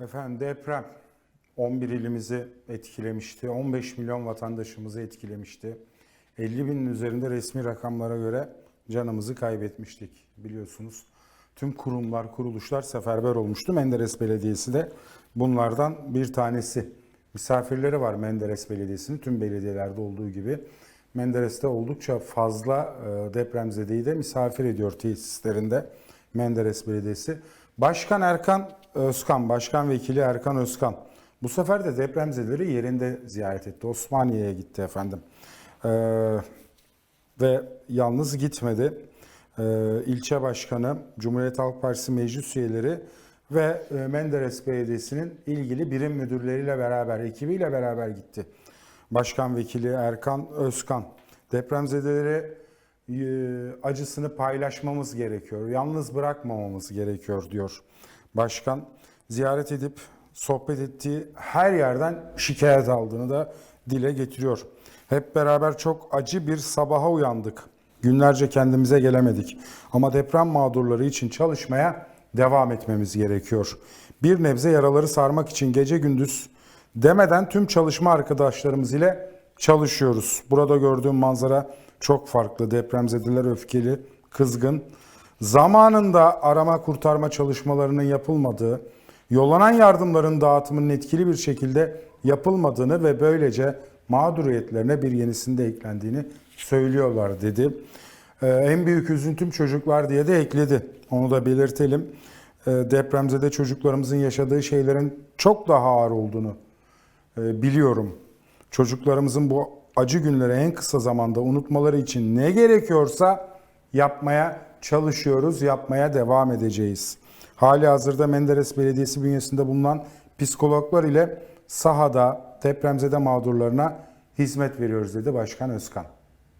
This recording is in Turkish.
Efendim deprem 11 ilimizi etkilemişti. 15 milyon vatandaşımızı etkilemişti. 50 binin üzerinde resmi rakamlara göre canımızı kaybetmiştik biliyorsunuz. Tüm kurumlar, kuruluşlar seferber olmuştu. Menderes Belediyesi de bunlardan bir tanesi. Misafirleri var Menderes Belediyesi'nin tüm belediyelerde olduğu gibi. Menderes'te oldukça fazla e, depremzedeyi de misafir ediyor tesislerinde Menderes Belediyesi. Başkan Erkan Özkan, Başkan Vekili Erkan Özkan bu sefer de depremzedeleri yerinde ziyaret etti. Osmaniye'ye gitti efendim. Ee, ve yalnız gitmedi. Ee, ilçe başkanı, Cumhuriyet Halk Partisi meclis üyeleri ve e, Menderes Belediyesi'nin ilgili birim müdürleriyle beraber, ekibiyle beraber gitti. Başkan Vekili Erkan Özkan, depremzedeleri e, acısını paylaşmamız gerekiyor, yalnız bırakmamamız gerekiyor diyor. Başkan ziyaret edip sohbet ettiği her yerden şikayet aldığını da dile getiriyor. Hep beraber çok acı bir sabaha uyandık. Günlerce kendimize gelemedik. Ama deprem mağdurları için çalışmaya devam etmemiz gerekiyor. Bir nebze yaraları sarmak için gece gündüz demeden tüm çalışma arkadaşlarımız ile çalışıyoruz. Burada gördüğüm manzara çok farklı. Depremzedeler öfkeli, kızgın. Zamanında arama kurtarma çalışmalarının yapılmadığı, yollanan yardımların dağıtımının etkili bir şekilde yapılmadığını ve böylece mağduriyetlerine bir yenisinde eklendiğini söylüyorlar dedi. Ee, en büyük üzüntüm çocuklar diye de ekledi. Onu da belirtelim. Ee, depremzede çocuklarımızın yaşadığı şeylerin çok daha ağır olduğunu e, biliyorum. Çocuklarımızın bu acı günleri en kısa zamanda unutmaları için ne gerekiyorsa yapmaya çalışıyoruz, yapmaya devam edeceğiz. Hali hazırda Menderes Belediyesi bünyesinde bulunan psikologlar ile sahada depremzede mağdurlarına hizmet veriyoruz dedi Başkan Özkan.